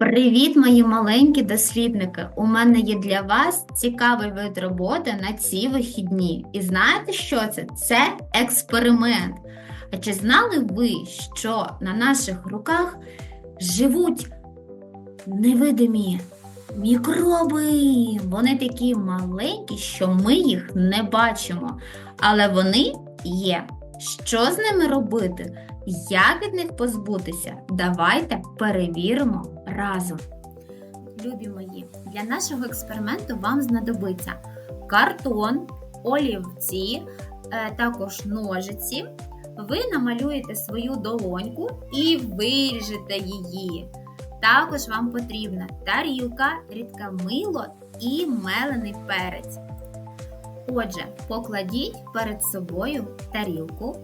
Привіт, мої маленькі дослідники! У мене є для вас цікавий вид роботи на ці вихідні. І знаєте, що це? Це експеримент. А чи знали ви, що на наших руках живуть невидимі мікроби? Вони такі маленькі, що ми їх не бачимо, але вони є. Що з ними робити? Як від них позбутися? Давайте перевіримо разом. Любі мої, для нашого експерименту вам знадобиться картон, олівці, е, також ножиці. Ви намалюєте свою долоньку і виріжете її. Також вам потрібна тарілка, рідке мило і мелений перець. Отже, покладіть перед собою тарілку.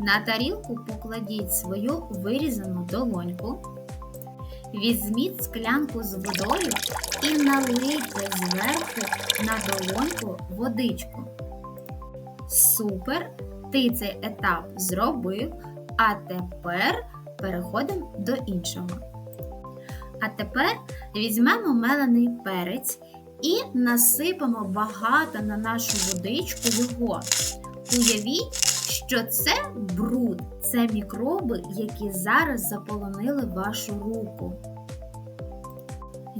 На тарілку покладіть свою вирізану долоньку. Візьміть склянку з водою і налийте зверху на долоньку водичку. Супер! Ти цей етап зробив, а тепер переходимо до іншого. А тепер візьмемо мелений перець і насипемо багато на нашу водичку його. Уявіть, що це бруд, це мікроби, які зараз заполонили вашу руку.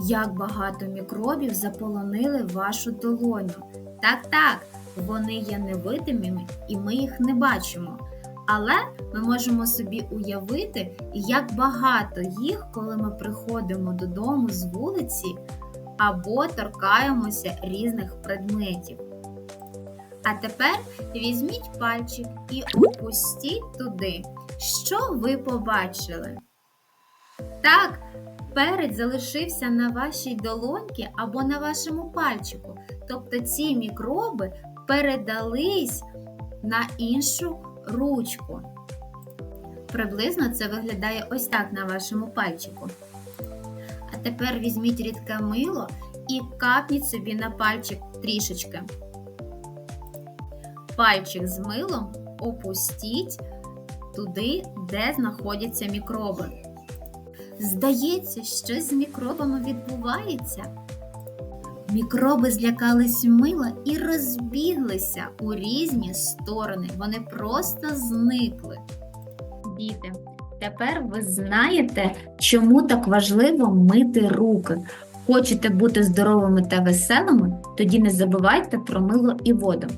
Як багато мікробів заполонили вашу долоню. Так, так, вони є невидимими і ми їх не бачимо. Але ми можемо собі уявити, як багато їх, коли ми приходимо додому з вулиці або торкаємося різних предметів. А тепер візьміть пальчик і опустіть туди. Що ви побачили? Так, перець залишився на вашій долоньці або на вашому пальчику. Тобто ці мікроби передались на іншу ручку. Приблизно це виглядає ось так на вашому пальчику. А тепер візьміть рідке мило і капніть собі на пальчик трішечки. Пальчик з милом опустіть туди, де знаходяться мікроби. Здається, щось з мікробами відбувається. Мікроби злякались мила і розбіглися у різні сторони. Вони просто зникли. Діти, тепер ви знаєте, чому так важливо мити руки. Хочете бути здоровими та веселими, тоді не забувайте про мило і воду.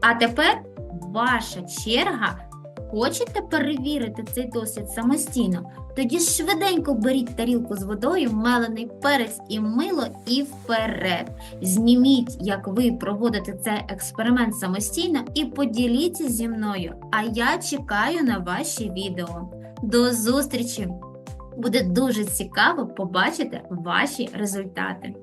А тепер ваша черга. Хочете перевірити цей досвід самостійно? Тоді швиденько беріть тарілку з водою, мелений перець і мило і вперед. Зніміть, як ви проводите цей експеримент самостійно, і поділіться зі мною. А я чекаю на ваші відео. До зустрічі! Буде дуже цікаво побачити ваші результати.